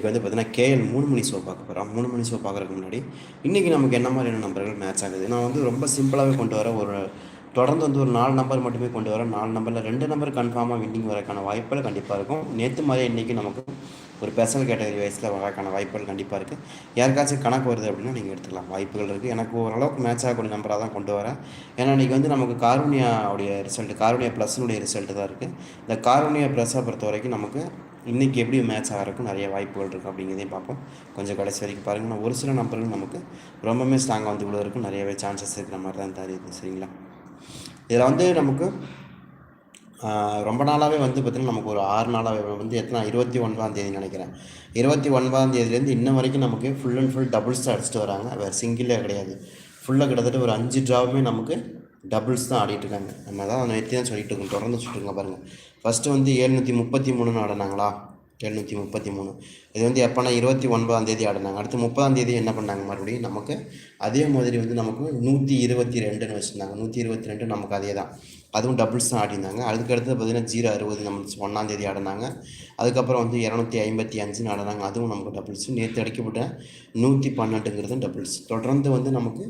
இப்போ வந்து பார்த்தீங்கன்னா கேஎல் மூணு மணி ஷோ பார்க்க போகிறோம் மூணு மணி ஷோ பார்க்குறதுக்கு முன்னாடி இன்றைக்கி நமக்கு என்ன மாதிரியான நம்பர்கள் மேட்ச் ஆகுது? நான் வந்து ரொம்ப சிம்பிளாகவே கொண்டு வர ஒரு தொடர்ந்து வந்து ஒரு நாலு நம்பர் மட்டுமே கொண்டு வரேன் நாலு நம்பரில் ரெண்டு நம்பர் கன்ஃபார்மாக வின்னிங் வரக்கான வாய்ப்புகள் கண்டிப்பாக இருக்கும். நேற்று மாதிரி இன்றைக்கி நமக்கு ஒரு ஸ்பெஷல் கேட்டகரி வயசில் வரக்கான வாய்ப்புகள் கண்டிப்பாக இருக்குது யாருக்காச்சும் கணக்கு வருது அப்படின்னா நீங்கள் எடுத்துக்கலாம். வாய்ப்புகள் இருக்குது எனக்கு ஓரளவுக்கு மேட்ச் ஆகக்கூடிய நம்பராக தான் கொண்டு வரேன். ஏன்னா இன்றைக்கி வந்து நமக்கு கார்னியாவுடைய ரிசல்ட் கார்னியா ப்ளஸ்னுடைய ரிசல்ட்டு தான் இருக்குது இந்த கார்னியா ப்ளஸ்ஸை பொறுத்த வரைக்கும் நமக்கு இன்றைக்கி எப்படி மேட்ச் ஆகிறதுக்கும் நிறைய வாய்ப்புகள் இருக்குது அப்படிங்கிறதையும் பார்ப்போம். கொஞ்சம் கடைசி வரைக்கும் பாருங்கள் ஒரு சில நம்பர்கள் நமக்கு ரொம்பவுமே ஸ்ட்ராங்காக வந்து இவ்வளோ இருக்கும் நிறையவே சான்சஸ் இருக்கிற மாதிரி தான் தெரியுது சரிங்களா? இதில் வந்து நமக்கு ரொம்ப நாளாகவே வந்து பார்த்திங்கன்னா நமக்கு ஒரு ஆறு நாளாகவே வந்து எத்தனை இருபத்தி ஒன்பதாம் தேதி நினைக்கிறேன். இருபத்தி ஒன்பதாம் தேதியிலேருந்து இன்ன வரைக்கும் நமக்கு ஃபுல் அண்ட் ஃபுல் டபுள்ஸ் அடிச்சுட்டு வராங்க. வேறு சிங்கிளே கிடையாது. ஃபுல்லாக கிட்டத்தட்ட ஒரு அஞ்சு ட்ராவுமே நமக்கு டபுள்ஸ் தான் ஆடிட்டு இருக்காங்க நம்ம தான் நேற்று தான் சொல்லிட்டு இருக்கோம். தொடர்ந்து சொல்லிட்டு இருக்கோம் பாருங்கள் ஃபஸ்ட்டு வந்து எழுநூற்றி முப்பத்தி மூணுன்னு ஆடினாங்களா? எழுநூற்றி முப்பத்தி மூணு. இது வந்து எப்போனா இருபத்தி ஒன்பதாம் தேதி ஆடினாங்க. அடுத்து முப்பதாம் தேதி என்ன பண்ணாங்க? மறுபடியும் நமக்கு அதே மாதிரி வந்து நமக்கு நூற்றி இருபத்தி ரெண்டுன்னு வச்சுருந்தாங்க. நூற்றி இருபத்தி ரெண்டு நமக்கு அதே தான். அதுவும் டபுள்ஸ் தான் ஆடினாங்க. அதுக்கு அடுத்து ஜீரோ அறுபது நம்ம ஒன்றாந்தேதி ஆடினாங்க. அதுக்கப்புறம் வந்து இரநூத்தி ஐம்பத்தி அஞ்சுன்னு ஆடினாங்க. அதுவும் நமக்கு டபுள்ஸ் நேற்று அடிக்கப்பட்ட நூற்றி பன்னெண்டுங்கிறது டபுள்ஸ் தொடர்ந்து வந்து நமக்கு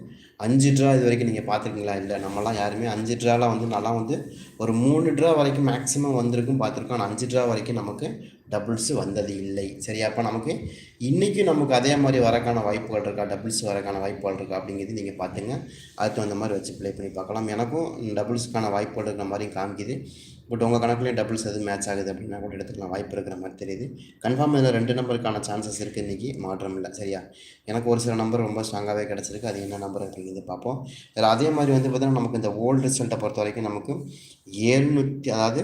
அஞ்சு ட்ரா இது வரைக்கும் நீங்கள் பார்த்துருக்கீங்களா? இல்லை நம்மலாம் யாருமே அஞ்சு ட்ராலாம் வந்து நல்லா வந்து ஒரு மூணு ட்ரா வரைக்கும் மேக்ஸிமம் வந்திருக்கும் பார்த்துருக்கோம். ஆனால் அஞ்சு ட்ரா வரைக்கும் நமக்கு டபுள்ஸு வந்தது இல்லை. சரியா? அப்போ நமக்கு இன்றைக்கி நமக்கு அதே மாதிரி வரக்கான வாய்ப்புகள் இருக்கா? டபுள்ஸ் வரக்கான வாய்ப்புகள் இருக்கா? அப்படிங்கிறது நீங்கள் பார்த்துங்க. அதுக்கு தகுந்த மாதிரி வச்சு ப்ளே பண்ணி பார்க்கலாம். எனக்கும் டபுள்ஸுக்கான வாய்ப்புகள் இருக்கிற மாதிரியும் காமிக்குது. பட் உங்கள் கணக்குலேயே டபுள்ஸ் எதுவும் மேட்ச் ஆகுது அப்படின்னா கூட எடுத்துக்கலாம். வாய்ப்பு இருக்கிற மாதிரி தெரியுது. கன்ஃபார்ம் இதில் ரெண்டு நம்பருக்கான சான்சஸ் இருக்குது இன்றைக்கி மாற்றம் இல்லை. சரியா? எனக்கு ஒரு சில நம்பர் ரொம்ப ஸ்ட்ராங்காகவே கிடச்சிருக்கு. அது என்ன நம்பர் அப்படிங்கிறது பார்ப்போம். இதில் அதே மாதிரி வந்து பார்த்திங்கன்னா நமக்கு இந்த ஓல்டு ரிசல்ட்டை பொறுத்த வரைக்கும் நமக்கு ஏழ்நூற்றி அதாவது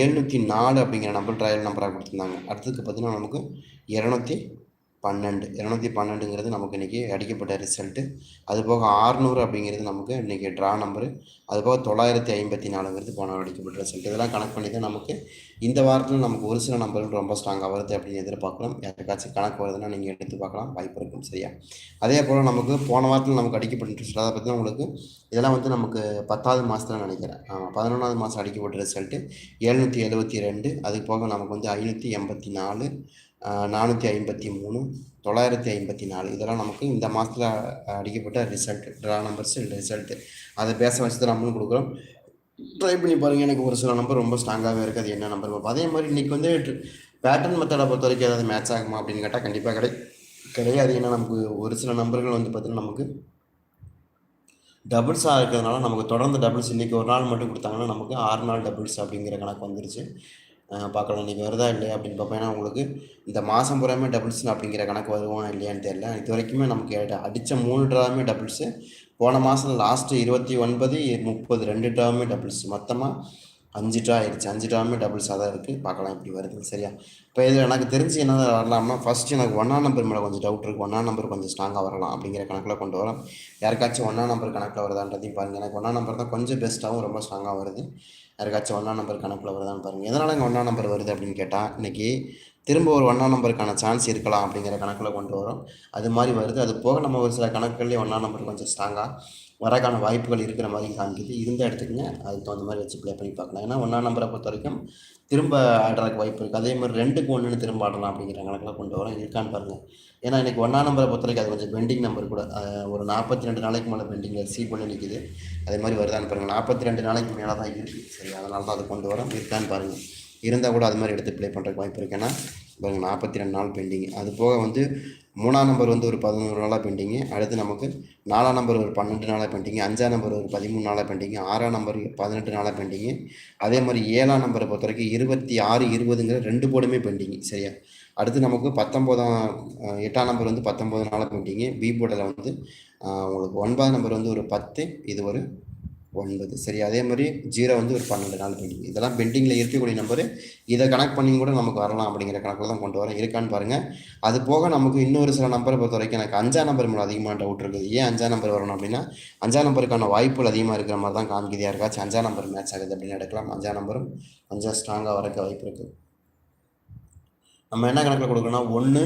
ஏழ்நூற்றி நாலு அப்படிங்கிற நம்பர் ட்ரையல் நம்பராக கொடுத்துருந்தாங்க. அடுத்ததுக்கு பார்த்திங்கன்னா நமக்கு இரநூத்தி பன்னெண்டு இரநூத்தி பன்னெண்டுங்கிறது நமக்கு இன்றைக்கி அடிக்கப்பட்ட ரிசல்ட்டு அது போக ஆறுநூறு அப்படிங்கிறது நமக்கு இன்றைக்கி ட்ரா நம்பரு அது போக தொள்ளாயிரத்தி ஐம்பத்தி நாலுங்கிறது போன அடிக்கப்பட்ட ரிசல்ட் இதெல்லாம் கணக்கு பண்ணி தான் நமக்கு இந்த வாரத்தில் நமக்கு ஒரு சில நம்பர்கள் ரொம்ப ஸ்ட்ராங்காக வருது அப்படின்னு எதிர்பார்க்கலாம் யாருக்காச்சும் கணக்கு வருதுன்னா நீங்கள் எடுத்து பார்க்கலாம். வாய்ப்பு இருக்கும். சரியா? அதே போல் நமக்கு போன வாரத்தில் நமக்கு அடிக்கப்பட்ட ரிசல்ட் அதை பற்றி உங்களுக்கு இதெல்லாம் வந்து நமக்கு பத்தாவது மாதத்தில் நினைக்கிறேன். ஆமாம் பதினொன்றாவது மாதம் அடிக்கப்பட்ட ரிசல்ட்டு எழுநூற்றி எழுபத்தி ரெண்டு. அது போக நமக்கு வந்து ஐநூற்றி எண்பத்தி நாலு. நானூற்றி ஐம்பத்தி மூணு தொள்ளாயிரத்தி ஐம்பத்தி நாலு. இதெல்லாம் நமக்கு இந்த மாதத்தில் அடிக்கப்பட்ட ரிசல்ட் ட்ரா நம்பர்ஸ் ரிசல்ட்டு அதை பேச வச்சு தான் நம்மளும் கொடுக்குறோம். ட்ரை பண்ணி பாருங்கள் எனக்கு ஒரு சில நம்பர் ரொம்ப ஸ்ட்ராங்காகவே இருக்குது அது என்ன நம்பர் அதே மாதிரி இன்றைக்கி வந்து பேட்டர்ன் மெத்தடை பொறுத்த வரைக்கும் ஏதாவது மேட்ச் ஆகுமா அப்படின்னு கேட்டால் கண்டிப்பாக கிடை கிடையாது. ஏன்னா நமக்கு ஒரு சில நம்பர்கள் வந்து பார்த்திங்கன்னா நமக்கு டபுள்ஸாக இருக்கிறதுனால நமக்கு தொடர்ந்து டபுள்ஸ் இன்றைக்கி ஒரு நாள் மட்டும் கொடுத்தாங்கன்னா நமக்கு ஆறு நாள் டபுள்ஸ் அப்படிங்கிற கணக்கு வந்துருச்சு. பார்க்கலாம் இன்றைக்கி வருதா இல்லையா அப்படின்னு பார்ப்போம். ஏன்னா உங்களுக்கு இந்த மாதம் பூராமே டபுள்ஸ் அப்படிங்கிற கணக்கு வருவோம் இல்லையான்னு தெரியல. இது வரைக்குமே நமக்கு அடித்த மூணு ட்ராவுமே டபுள்ஸு போன மாதம் லாஸ்ட்டு இருபத்தி ஒன்பது முப்பது ரெண்டு ட்ராவுமே டபுள்ஸ் மொத்தமாக அஞ்சு ட்ரா ஆயிடுச்சு. அஞ்சு ட்ராமே டபுள்ஸாக தான் இருக்குது பார்க்கலாம் இப்படி வருது சரியா? இப்போ இதில் எனக்கு தெரிஞ்சு என்ன வரலாம்னா ஃபஸ்ட்டு எனக்கு ஒன்றாம் நம்பர் மேலே கொஞ்சம் டவுட் இருக்குது ஒன்றாம் நம்பர் கொஞ்சம் ஸ்ட்ராங்காக வரலாம் அப்படிங்கிற கணக்கில் கொண்டு வரோம். யாருக்காச்சும் ஒன்றாம் நம்பர் கணக்கில் வருதான்றதையும் பாருங்கள் எனக்கு ஒன்றாம் நம்பர் தான் கொஞ்சம் பெஸ்ட்டாகவும் ரொம்ப ஸ்ட்ராங்காக வருது. யாருக்காச்சும் ஒன்றாம் நம்பர் கணக்கில் வருதான்னு பாருங்கள் எதனால் இங்கே ஒன்றாம் நம்பர் வருது அப்படின்னு கேட்டால் இன்றைக்கி திரும்ப ஒரு ஒன்றாம் நம்பருக்கான சான்ஸ் இருக்கலாம் அப்படிங்கிற கணக்கில் கொண்டு வரோம். அது மாதிரி வருது. அது போக நம்ம ஒரு சில கணக்குகள்லேயே ஒன்றாம் நம்பர் கொஞ்சம் ஸ்ட்ராங்காக வரக்கான வாய்ப்புகள் இருக்கிற மாதிரி காமிக்குது. இருந்தால் எடுத்துக்கங்க அதுக்கு தகுந்த மாதிரி வச்சு ப்ளே பண்ணி பார்க்கலாம். ஏன்னா ஒன்றாம் நம்பரை பொறுத்த வரைக்கும் திரும்ப ஆடுறதுக்கு வாய்ப்பு இருக்குது அதே மாதிரி ரெண்டுக்கு ஒன்றுன்னு திரும்ப ஆடலாம் அப்படிங்கிற கணக்கில் கொண்டு வரோம். இருக்கான்னு பாருங்கள் ஏன்னா எனக்கு ஒன்றாம் நம்பரை பொறுத்த வரைக்கும் அது கொஞ்சம் பெண்டிங் நம்பர் கூட. ஒரு நாற்பத்தி ரெண்டு நாளைக்கு மேலே பெண்டிங்கில் சீ பண்ணி நிற்கிது அதே மாதிரி வருதான்னு பாருங்கள் நாற்பத்தி ரெண்டு நாளைக்கு மேலே தான் இருக்குது சரி அதனால தான் அதை கொண்டு வரோம். இருக்கான்னு பாருங்கள் இருந்தால் கூட அது மாதிரி எடுத்து ப்ளே பண்ணுறதுக்கு வாய்ப்பு இருக்கு. ஏன்னா பாருங்கள் நாற்பத்தி ரெண்டு நாள் பெண்டிங் அது போக வந்து மூணாம் நம்பர் வந்து ஒரு பதினோரு நாளாக பெண்டிங்கு அடுத்து நமக்கு நாலாம் நம்பர் ஒரு பன்னெண்டு நாளாக பெயிண்டிங்கு அஞ்சாம் நம்பர் ஒரு பதிமூணு நாளாக பெயிண்டிங்கு ஆறாம் நம்பர் பதினெட்டு நாளாக பெயிண்டிங்கு அதே மாதிரி ஏழாம் நம்பரை பொறுத்த வரைக்கும் இருபத்தி ஆறு இருபதுங்கிற ரெண்டு போர்டுமே பெயிண்டிங்கு சரியா? அடுத்து நமக்கு பத்தொம்போதாம் எட்டாம் நம்பர் வந்து பத்தொம்போது நாளாக பெயிண்டிங்கு பி போர்டில் வந்து உங்களுக்கு ஒன்பதாம் நம்பர் வந்து ஒரு பத்து இது ஒரு ஒன்பது. சரி அதே மாதிரி ஜீரோ வந்து ஒரு பன்னெண்டு நாள் பெண்டிங் இதெல்லாம் பெண்டிங்கில் இருக்கக்கூடிய நம்பரு. இதை கனெக்ட் பண்ணி கூட நமக்கு வரலாம் அப்படிங்கிற கணக்கில் தான் கொண்டு வரேன் இருக்கான்னு பாருங்கள் அது போக நமக்கு இன்னொரு சில நம்பரை பொறுத்த வரைக்கும் எனக்கு அஞ்சாம் நம்பர் மேலே அதிகமாக டவுட் இருக்குது. ஏன் அஞ்சாம் நம்பர் வரணும் அப்படின்னா அஞ்சாம் நம்பருக்கான வாய்ப்புகள் அதிகமாக இருக்கிற மாதிரி தான் காமிக்குது. இருக்காச்சு அஞ்சாம் நம்பர் மேட்ச் ஆகுது அப்படின்னு எடுக்கலாம். அஞ்சாம் நம்பரும் கொஞ்சம் ஸ்ட்ராங்காக வரக்க வாய்ப்பு இருக்குது. நம்ம என்ன கணக்கில் கொடுக்கணும்னா ஒன்று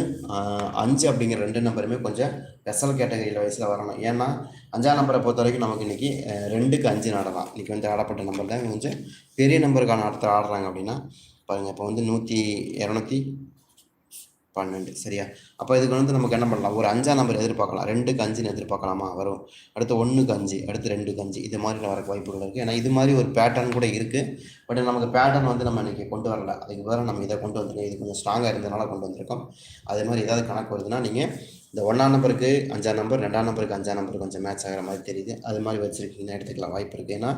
அஞ்சு அப்படிங்கிற ரெண்டு நம்பருமே கொஞ்சம் ஸ்பெஷல் கேட்டகரியில் வயசில் வரணும். ஏன்னா அஞ்சாம் நம்பரை பொறுத்த வரைக்கும் நமக்கு இன்றைக்கி ரெண்டுக்கு அஞ்சு நடலாம் இன்றைக்கி வந்து ஆடப்பட்ட நம்பரில் கொஞ்சம் பெரிய நம்பருக்கான ஆட்டத்தில் ஆடுறாங்க அப்படின்னா பாருங்கள் இப்போ வந்து நூற்றி இரநூத்தி பன்னெண்டு சரியா? அப்போ இதுக்கு வந்து நமக்கு என்ன பண்ணலாம்? ஒரு அஞ்சாம் நம்பர் எதிர்பார்க்கலாம். ரெண்டுக்கு அஞ்சுன்னு எதிர்பார்க்கலாமா? வரும். அடுத்து ஒன்றுக்கு அஞ்சு அடுத்து ரெண்டுக்கு அஞ்சு இது மாதிரி வர வாய்ப்புகள் இருக்குது ஏன்னா இது மாதிரி ஒரு பேட்டர்ன் கூட இருக்குது பட் நமக்கு பேட்டர்ன் வந்து நம்ம இன்றைக்கி கொண்டு வரல. அதுக்கு பதிலாக நம்ம இதை கொண்டு வந்துருக்கோம். இது கொஞ்சம் ஸ்ட்ராங்காக இருந்ததுனால கொண்டு வந்திருக்கோம். அதே மாதிரி ஏதாவது கணக்கு வருதுன்னா நீங்கள் இந்த ஒன்றாம் நம்பருக்கு அஞ்சாம் நம்பர் ரெண்டாம் நம்பருக்கு அஞ்சாம் நம்பர் கொஞ்சம் மேட்ச் ஆகிற மாதிரி தெரியுது. அது மாதிரி வச்சுருக்கீங்கன்னா எடுத்துக்கலாம். வாய்ப்பு இருக்குது ஏன்னா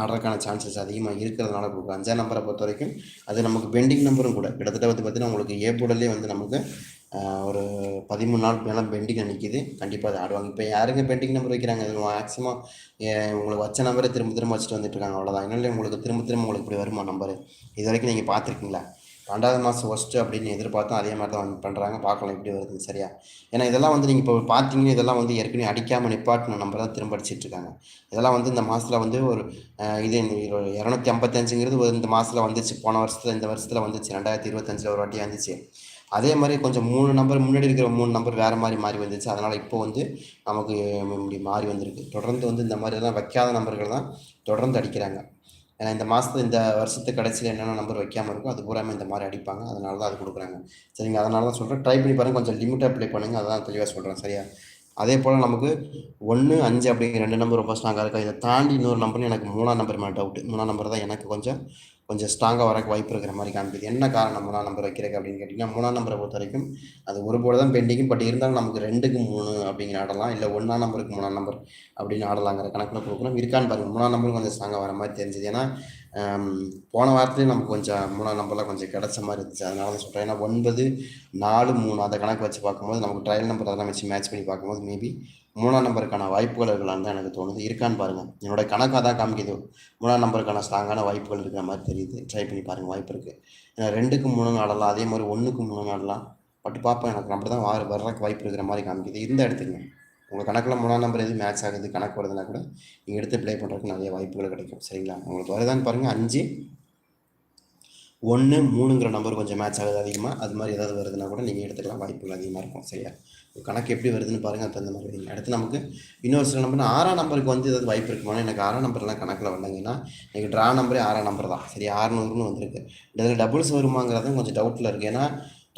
ஆடுறதுக்கான சான்சஸ் அதிகமாக இருக்கிறதுனால கொடுக்கும் அஞ்சாம் நம்பரை பொறுத்த வரைக்கும் அது நமக்கு பெண்டிங் நம்பரும் கூட. கிட்டத்தட்ட வந்து பார்த்திங்கன்னா உங்களுக்கு ஏ போர்டிலே வந்து நமக்கு ஒரு பதிமூணு நாள் மேலே பெண்டிங் நிற்கிது கண்டிப்பாக அதை ஆடுவாங்க. இப்போ யாருங்க பெண்டிங் நம்பர் வைக்கிறாங்க? இது மேக்ஸிமம் உங்களுக்கு வச்ச நம்பரை திரும்ப திரும்ப வச்சுட்டு வந்துட்டுருக்காங்க அவ்வளோதான் இல்லை உங்களுக்கு திரும்ப திரும்ப உங்களுக்கு இப்படி வருமா நம்பர் இது வரைக்கும் நீங்கள் பார்த்துருக்கீங்களா? ரெண்டாவது மாதம் ஒஸ்ட்டு அப்படின்னு எதிர்பார்த்தோம் அதே மாதிரி தான் பண்ணுறாங்க பார்க்கலாம் எப்படி வருது சரியா. ஏன்னா இதெல்லாம் வந்து நீங்கள் இப்போ பார்த்தீங்கன்னா இதெல்லாம் வந்து ஏற்கனவே அடிக்காமல் நிப்பாட்டின நம்பர் தான் திரும்ப அடிச்சிட்ருக்காங்க இதெல்லாம் வந்து இந்த மாதத்தில் வந்து ஒரு இது இரநூத்தி ஐம்பத்தஞ்சுங்கிறது ஒரு இந்த மாதத்தில் வந்துச்சு. போன வருஷத்தில் இந்த வருஷத்தில் வந்துச்சு. ரெண்டாயிரத்தி இருபத்தஞ்சில் ஒரு வாட்டி வந்துச்சு. அதே மாதிரி கொஞ்சம் மூணு நம்பர் முன்னாடி இருக்கிற மூணு நம்பர் வேறு மாதிரி மாறி வந்துச்சு. அதனால் இப்போ வந்து நமக்கு இப்படி மாறி வந்திருக்கு. தொடர்ந்து வந்து இந்த மாதிரி தான் வைக்காத நம்பர்கள் தான் தொடர்ந்து அடிக்கிறாங்க. ஏன்னா இந்த மாதத்து இந்த வருஷத்து கடைசியில் என்னென்ன நம்பர் வைக்காமல் இருக்கோ அது பூராமே இந்த மாதிரி அடிப்பாங்க. அதனால தான் அது கொடுக்குறாங்க. சரிங்க அதனால தான் சொல்கிறேன் ட்ரை பண்ணி பாருங்கள் கொஞ்சம் லிமிட்டாக அப்ளை பண்ணுங்கள் அதான் தெளிவாக சொல்கிறேன் சரியா? அதே போல் நமக்கு ஒன்று அஞ்சு அப்படிங்கிற ரெண்டு நம்பர் ரொம்ப ஸ்ட்ராங்காக இருக்கும் இதை தாண்டி இன்னொரு நம்பர்னு எனக்கு மூணாம் நம்பர் மேலே டவுட்டு மூணாம் நம்பர் தான் எனக்கு கொஞ்சம் கொஞ்சம் ஸ்ட்ராங்காக வரக்கு வாய்ப்பு இருக்கிற மாதிரி காமிக்குது. என்ன காரணம் மூணாம் நம்பர் வைக்கிறதுக்கு அப்படின்னு கேட்டிங்கன்னா மூணாம் நம்பரை பொறுத்த வரைக்கும் அது ஒரு போர்டு தான் பெண்டிங்கும் பட் இருந்தாலும் நமக்கு ரெண்டுக்கு மூணு அப்படிங்கிற ஆடலாம். இல்லை ஒன்றாம் நம்பருக்கு மூணாம் நம்பர் அப்படின்னு ஆடலாங்கிற கணக்கில் கொடுக்கணும். இருக்கான்னு பாருங்கள் மூணாம் நம்பரும் கொஞ்சம் ஸ்ட்ராங்காக வர மாதிரி தெரிஞ்சுது. ஏன்னா போன வாரத்துலேயும் நமக்கு கொஞ்சம் மூணாம் நம்பர்லாம் கொஞ்சம் கிடச்ச மாதிரி இருந்துச்சு. அதனால தான் சொல்கிறேன் ஏன்னா ஒன்பது நாலு மூணு அதை கணக்கு வச்சு பார்க்கும்போது நமக்கு ட்ரையல் நம்பர் அதெல்லாம் வச்சு மேட்ச் பண்ணி பார்க்கும்போது மேபி மூணாம் நம்பருக்கான வாய்ப்புகள் இருக்கலாம்னு தான் எனக்கு தோணுது. இருக்கான்னு பாருங்கள் என்னோட கணக்காக தான் காமிக்குது. மூணாம் நம்பருக்கான ஸ்ட்ராங்கான வாய்ப்புகள் இருக்கிற மாதிரி தெரியுது. ட்ரை பண்ணி பாருங்கள் வாய்ப்பு இருக்குது ஏன்னா ரெண்டுக்கு மூணு ஆடலாம் அதே மாதிரி ஒன்றுக்கு மூணு ஆடலாம் பட் பார்ப்போம் எனக்கு அப்படி தான் வர வர்றதுக்கு வாய்ப்பு இருக்கிற மாதிரி காமிக்குது. இந்த எடுத்துக்கங்க உங்கள் கணக்கில் மூணாம் நம்பர் எது மேட்ச் ஆகுது கணக்கு வருதுன்னா கூட நீங்கள் எடுத்து ப்ளே பண்ணுறதுக்கு நிறைய வாய்ப்புகள் கிடைக்கும். சரிங்களா? உங்களுக்கு வருதான்னு பாருங்கள் அஞ்சு ஒன்று மூணுங்கிற நம்பர் கொஞ்சம் மேட்ச் ஆகுது அதிகமாக அது மாதிரி ஏதாவது வருதுன்னா கூட நீங்கள் எடுத்துக்கலாம். வாய்ப்புகள் அதிகமாக இருக்கும். சரியா? கணக்கு எப்படி வருதுன்னு பாருங்கள் அது தகுந்த மாதிரி வைங்க. அடுத்து நமக்கு இன்னொரு சில நம்பர் ஆறாம் நம்பருக்கு வந்து ஏதாவது வாய்ப்பு இருக்குமா எனக்கு ஆறாம் நம்பர்லாம் கணக்கில் வந்தாங்கன்னா எனக்கு ட்ரா நம்பரே ஆறாம் நம்பர் தான். சரி ஆறுநூறுன்னு வந்திருக்கு. இதில் டபுள்ஸ் வருமாங்கிறதும் கொஞ்சம் டவுட்டில் இருக்குது ஏன்னா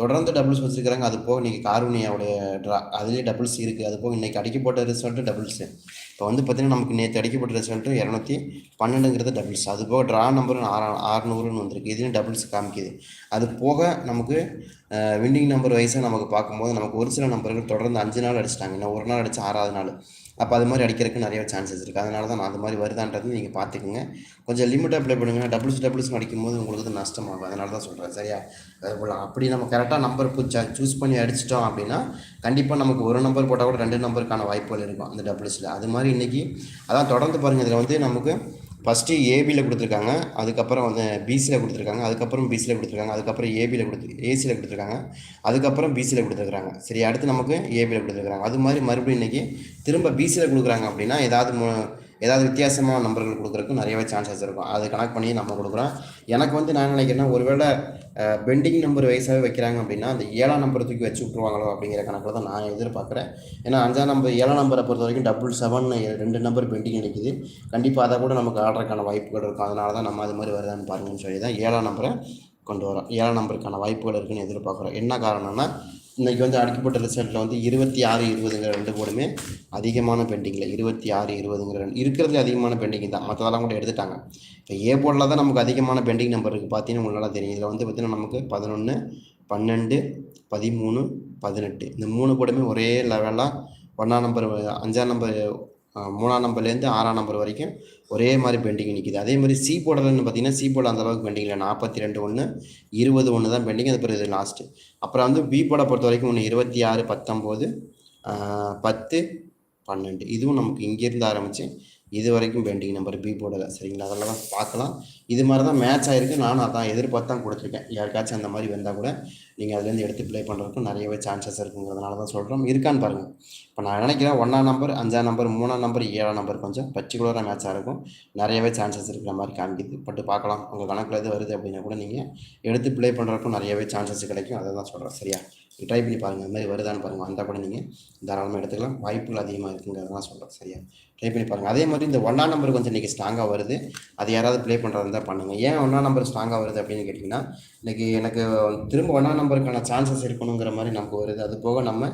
தொடர்ந்து டபுள்ஸ் வச்சுருக்கிறாங்க அது போக இன்றைக்கி கார்வனியாவுடைய ட்ரா அதுலேயே டபுள்ஸ் இருக்குது அது போக இன்றைக்கி அடிக்க போட்ட ரிசல்ட்டு டபுள்ஸு இப்போ வந்து பார்த்திங்கன்னா நமக்கு நேற்று அடிக்கப்பட்ட ரிசல்ட்டு இரநூத்தி பன்னெண்டுங்கிறது டபுள்ஸ் அது போக ட்ரா நம்பர் ஆறா ஆறுநூறுன்னு வந்திருக்கு. இதுலேயும் டபுள்ஸ் காமிக்குது. அது போக நமக்கு வின்னிங் நம்பர் வைஸாக நமக்கு பார்க்கும்போது நமக்கு ஒரு சில நம்பர்கள் தொடர்ந்து அஞ்சு நாள் அடிச்சிட்டாங்க. இன்னும் ஒரு நாள் அடிச்சு ஆறாவது நாள். அப்போ அது மாதிரி அடிக்கிறதுக்கு நிறைய சான்சஸ் இருக்குது அதனால தான் நான் அது மாதிரி வருதான்றது நீங்கள் பார்த்துக்குங்க. கொஞ்சம் லிமிட்டாக அப்ளை பண்ணுங்க. டபுள்ஸ் டபுள்ஸ் அடிக்கும்போது உங்களுக்கு நஷ்டமாகும். அதனால தான் சொல்கிறேன் சரியா? அதுபோல் அப்படி நம்ம கரெக்டாக நம்பர் சூஸ் பண்ணி அடிச்சிட்டோம் அப்படின்னா கண்டிப்பாக நமக்கு ஒரு நம்பர் போட்டால் கூட ரெண்டு நம்பருக்கான வாய்ப்புகள் இருக்கும் அந்த டபுள்ஸில் அது மாதிரி இன்றைக்கி அதான் தொடர்ந்து பாருங்கள் இதில் வந்து நமக்கு ஃபஸ்ட்டு ஏபியில் கொடுத்துருக்காங்க. அதுக்கப்புறம் வந்து பிசியில் கொடுத்துருக்காங்க. அதுக்கப்புறம் பிசியில் கொடுத்துருக்காங்க. அதுக்கப்புறம் ஏபியில் கொடுத்து ஏசியில் கொடுத்துருக்காங்க. அதுக்கப்புறம் பிசியில் கொடுத்துருக்காங்க. சரி அடுத்து நமக்கு ஏபியில் கொடுத்துருக்காங்க. அது மாதிரி மறுபடியும் இன்றைக்கி திரும்ப பிசியில் கொடுக்குறாங்க அப்படின்னா ஏதாவது மு- ஏதாவது வித்தியாசமான நம்பர்கள் கொடுக்குறதுக்கு நிறையவே சான்சஸ் இருக்கும். அது கணக்கு பண்ணி நம்ம கொடுக்குறோம். எனக்கு வந்து நான் நினைக்கிறேன்னா ஒருவேளை பெண்டிங் நம்பர் வயசாகவே வைக்கிறாங்க அப்படின்னா அந்த ஏழாம் நம்பர் தூக்கி வச்சு விட்ருவாங்களோ அப்படிங்கிற கணக்கில் தான் நான் எதிர்பார்க்குறேன். ஏன்னா அஞ்சாம் நம்பர் ஏழாம் நம்பரை பொறுத்த வரைக்கும் டபுள் செவன் ரெண்டு நம்பர் பெண்டிங் நிற்கிது கண்டிப்பாக அதை கூட நமக்கு ஆடுறதுக்கான வாய்ப்புகள் இருக்கும். அதனால தான் நம்ம அது மாதிரி வருதான்னு பாருங்கன்னு சொல்லி தான் ஏழாம் நம்பரை கொண்டு வரோம் ஏழாம் நம்பருக்கான வாய்ப்புகள் இருக்குன்னு எதிர்பார்க்குறோம். என்ன காரணம்னா இன்றைக்கி வந்து அடிக்கப்பட்ட ரிசல்ட்டில் வந்து இருபத்தி ஆறு இருபதுங்கிற ரெண்டு போர்டுமே அதிகமான பெண்டிங்கில். இருபத்தி ஆறு இருபதுங்கிற ரெண்டு. இருக்கிறதுல அதிகமான பெண்டிங் தான். மற்றதெல்லாம் கூட எடுத்துட்டாங்க. இப்போ ஏ போர்டில் தான் நமக்கு அதிகமான பெண்டிங் நம்பர் இருக்குது பார்த்தீங்கன்னா உங்களுக்கு தெரியும். இதில் வந்து பார்த்தீங்கன்னா நமக்கு பதினொன்று பன்னெண்டு பதிமூணு பதினெட்டு. இந்த மூணு போர்டுமே ஒரே லெவலாக ஒன்றாம் நம்பர் அஞ்சாம் நம்பர் மூணாம் நம்பர்லேருந்து ஆறாம் நம்பர் வரைக்கும் ஒரே மாதிரி பெண்டிங் நிற்கிது அதே மாதிரி சி போடலன்னு பார்த்தீங்கன்னா சி போட அந்தளவுக்கு பெண்டிங் இல்லை. நாற்பத்தி ரெண்டு ஒன்று இருபது ஒன்று தான் பெண்டிங். அது பிறகு லாஸ்ட்டு அப்புறம் வந்து பி போட பொறுத்த வரைக்கும் ஒன்று இருபத்தி ஆறு பத்தொம்போது பத்து பன்னெண்டு. இதுவும் நமக்கு இங்கேருந்து ஆரம்பித்து இது வரைக்கும் பெண்டிங் நம்பர் பி போடலை. சரிங்களா? அதெல்லாம் தான் பார்க்கலாம். இது மாதிரி தான் மேட்ச் ஆகிருக்கு நானும் அதான் எதிர்பார்த்து தான் கொடுத்துருக்கேன். யாருக்காச்சும் அந்த மாதிரி வந்தால் கூட நீங்கள் அதுலேருந்து எடுத்து ப்ளே பண்ணுறதுக்கும் நிறையவே சான்சஸ் இருக்குங்கிறதுனால தான் சொல்கிறோம் இருக்கான்னு பாருங்கள் இப்போ நான் நினைக்கிறேன் ஒன்றாம் நம்பர் அஞ்சாம் நம்பர் மூணாம் நம்பர் ஏழாம் நம்பர் கொஞ்சம் பர்டிகுலராக மேட்சாக இருக்கும். நிறையவே சான்சஸ் இருக்கிற மாதிரி காமிக்குது. பட்டு பார்க்கலாம். உங்கள் கணக்கில் எது வருது அப்படின்னா கூட நீங்கள் எடுத்து ப்ளே பண்ணுறப்போ நிறையவே சான்சஸ் கிடைக்கும். அதை தான் சொல்கிறேன் சரியா? ட்ரை பண்ணி பாருங்கள் அந்த மாதிரி வருதான்னு பாருங்கள் வந்தால் கூட நீங்கள் தாராளமாக எடுத்துக்கலாம். வாய்ப்புகள் அதிகமாக இருக்குங்கிறதான் சொல்கிறேன் சரியா? ட்ரை பண்ணி பாருங்கள் அதே மாதிரி இந்த ஒன்றாம் நம்பர் கொஞ்சம் இன்றைக்கி ஸ்ட்ராங்காக வருது. அது யாராவது ப்ளே பண்ணுறதா இருந்தால் பண்ணுங்கள் ஏன் ஒன்றாம் நம்பர் ஸ்ட்ராங்காக வருது அப்படின்னு கேட்டிங்கன்னா இன்றைக்கி எனக்கு திரும்ப ஒன்றாம் நம்பருக்கான சான்சஸ் இருக்கணுங்கிற மாதிரி நமக்கு வருது. அது போக நம்ம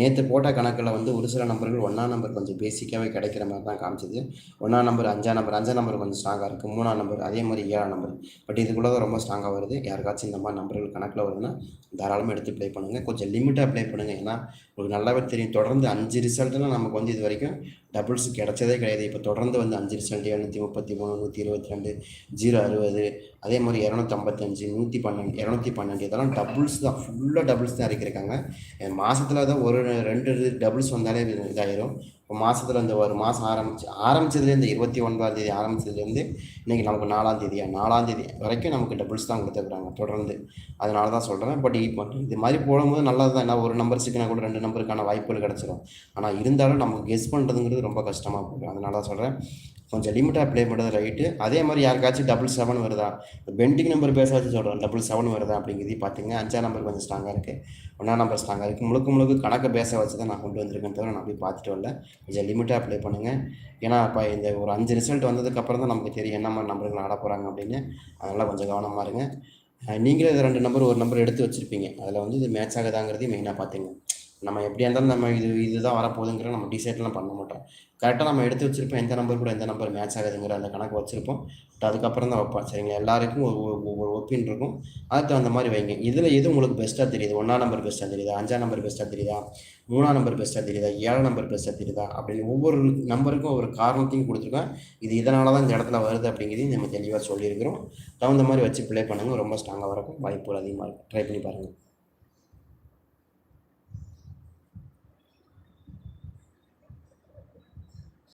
நேற்று போட்ட கணக்கில் வந்து ஒரு சில நம்பர்கள் ஒன்றாம் நம்பர் கொஞ்சம் பேசிக்காகவே கிடைக்கிற மாதிரி தான் காமிச்சது. ஒன்றாம் நம்பர் அஞ்சாம் நம்பர் அஞ்சாம் நம்பர் கொஞ்சம் ஸ்ட்ராங்காக இருக்குது மூணாம் நம்பர் அதே மாதிரி ஏழாம் நம்பர். பட் இதுக்குள்ளே தான் ரொம்ப ஸ்ட்ராங்காக வருது. யாருக்காச்சும் இந்த மாதிரி நம்பர்கள் கணக்கில் வருதுன்னா தாராளமாக எடுத்து ப்ளே பண்ணுங்கள் கொஞ்சம் லிமிட்டாக ப்ளே பண்ணுங்கள் ஏன்னா உங்களுக்கு நல்லாவே தெரியும். தொடர்ந்து அஞ்சு ரிசல்ட்லாம் நமக்கு வந்து இது வரைக்கும் டபுள்ஸ் கிடைச்சதே கிடையாது. இப்போ தொடர்ந்து வந்து அஞ்சு ரிசல்ட் எழுநூற்றி முப்பத்தி மூணு நூற்றி இருபத்தி ரெண்டு ஜீரோ அறுபது அதே மாதிரி இரநூத்தம்பத்தஞ்சு நூற்றி பன்னெண்டு இரநூத்தி பன்னெண்டு. இதெல்லாம் டபுள்ஸ் தான். ஃபுல்லாக டபுள்ஸ் தான் இறக்கியிருக்காங்க மாதத்தில் தான் ஒரு ரெண்டு டபுள்ஸ் வந்தாலே இதாயிரும். இப்போ மாதத்தில் இந்த ஒரு மாதம் ஆரம்பிச்சு ஆரம்பிச்சதுலேருந்து இருபத்தி ஒன்பதாம் தேதி ஆரம்பிச்சதுலேருந்து இன்றைக்கி நமக்கு நாலாம் தேதியா? நாலாம் தேதி வரைக்கும் நமக்கு டபுள்ஸ் தான் கொடுத்துருக்குறாங்க தொடர்ந்து. அதனால தான் சொல்கிறேன் பட் இப்போ இது மாதிரி போடும்போது நல்லது தான் என்ன ஒரு நம்பர் சிக்கினா கூட ரெண்டு நம்பருக்கான வாய்ப்புகள் கிடச்சிரும். ஆனால் இருந்தாலும் நமக்கு கெஸ் பண்ணுறதுங்கிறது ரொம்ப கஷ்டமாக போகும் அதனால தான் சொல்கிறேன் கொஞ்சம் லிமிட்டாக ப்ளே பண்ணுறது ரைட்டு அதே மாதிரி யாருக்காச்சும் டபுள் செவன் வருதா? பெண்டிங் நம்பர் பேசாச்சும் சொல்கிறேன் டபுள் செவன் வருதா அப்படிங்கிறது பார்த்துங்க. அஞ்சாம் நம்பர் கொஞ்சம் ஸ்ட்ராங்காக இருக்குது ஒன்றா நம்பர்ஸ் ஸ்ட்ராங்காக அதுக்கு முழுக்க முழுக்க கணக்கை பேச வச்சு தான் நான் கொண்டு வந்திருக்கேன் தவிர நான் போய் பார்த்துட்டு வரல. கொஞ்சம் லிமிட்டாக அப்ளை பண்ணுங்கள் ஏன்னா இப்போ இந்த ஒரு அஞ்சு ரிசல்ட் வந்ததுக்கப்புறம் தான் நமக்கு தெரியும் என்ன மாதிரி நம்பருக்கு ஆட போகிறாங்க அப்படின்னு. அதனால் கொஞ்சம் கவனமாக இருங்க. நீங்களே இது ரெண்டு நம்பர் ஒரு நம்பர் எடுத்து வச்சுருப்பீங்க. அதில் வந்து இது மேட்ச் ஆகுதாங்கிறதையும் மெயினாக பார்த்துங்க. நம்ம எப்படியா இருந்தாலும் நம்ம இது இதுதான் வரப்போகுதுங்கிற நம்ம டிசைட்லாம் பண்ண மாட்டோம். கரெக்டாக நம்ம எடுத்து வச்சுருப்போம் எந்த நம்பர் கூட எந்த நம்பர் மேட்ச் ஆகுதுங்கிற அந்த கணக்கு வச்சுருப்போம். பட் அதுக்கப்புறம் தான் வைப்போம். சரிங்களா? எல்லாருக்கும் ஒரு ஒவ்வொரு ஒப்பீன் இருக்கும். அதுக்கு தகுந்த மாதிரி வைங்க. இதில் எது உங்களுக்கு பெஸ்ட்டாக தெரியுது? ஒன்றாம் நம்பர் பெஸ்ட்டாக தெரியுதா? அஞ்சாம் நம்பர் பெஸ்ட்டாக தெரியுதா? மூணாம் நம்பர் பெஸ்ட்டாக தெரியுதா? ஏழாம் நம்பர் பெஸ்ட்டாக தெரியுதா? அப்படின்னு ஒவ்வொரு நம்பருக்கும் ஒரு காரணத்தையும் கொடுத்துருக்கேன் இது இதனால தான் இந்த இடத்துல வருது அப்படிங்கிறதையும் நம்ம தெளிவாக சொல்லியிருக்கிறோம். தகுந்த மாதிரி வச்சு ப்ளே பண்ணுங்கள் ரொம்ப ஸ்ட்ராங்காக வரக்கும். வாய்ப்புகள் அதிகமாக இருக்கும். ட்ரை பண்ணி பாருங்கள்